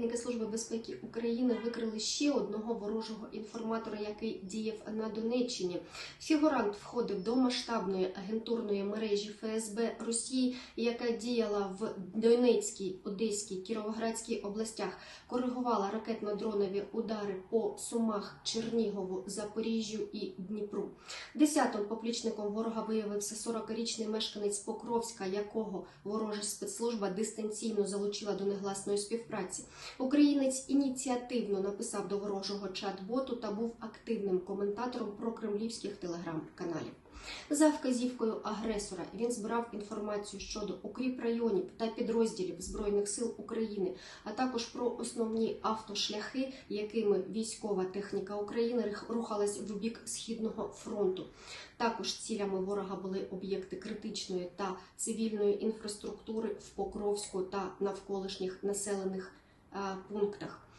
Співробітники Служби безпеки України викрили ще одного ворожого інформатора, який діяв на Донеччині. Фігурант входив до масштабної агентурної мережі ФСБ Росії, яка діяла в Донецькій, Одеській, Кіровоградській областях, коригувала ракетно-дронові удари по Сумах, Чернігову, Запоріжжю і Дніпру. Десятим поплічником ворога виявився 40-річний мешканець Покровська, якого ворожа спецслужба дистанційно залучила до негласної співпраці. Українець ініціативно написав до ворожого чат-боту та був активним коментатором прокремлівських телеграм-каналів. За вказівкою агресора він збирав інформацію щодо укріп районів та підрозділів Збройних сил України, а також про основні автошляхи, якими військова техніка України рухалась в бік східного фронту. Також цілями ворога були об'єкти критичної та цивільної інфраструктури в Покровську та навколишніх населених пунктах.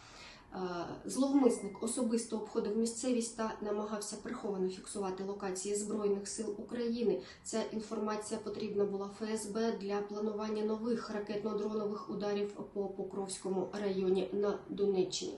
Зловмисник особисто обходив місцевість та намагався приховано фіксувати локації Збройних сил України. Ця інформація потрібна була ФСБ для планування нових ракетно-дронових ударів по Покровському районі на Донеччині.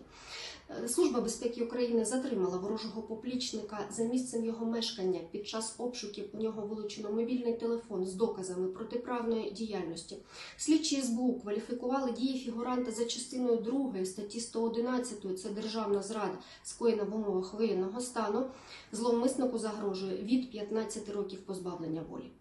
Е, Служба безпеки України затримала ворожого поплічника за місцем його мешкання. Під час обшуків у нього вилучено мобільний телефон з доказами протиправної діяльності. Слідчі СБУ кваліфікували дії фігуранта за частиною 2 статті 111 це державна зрада, скоєна в умовах воєнного стану. Зловмиснику загрожує від 15 років позбавлення волі.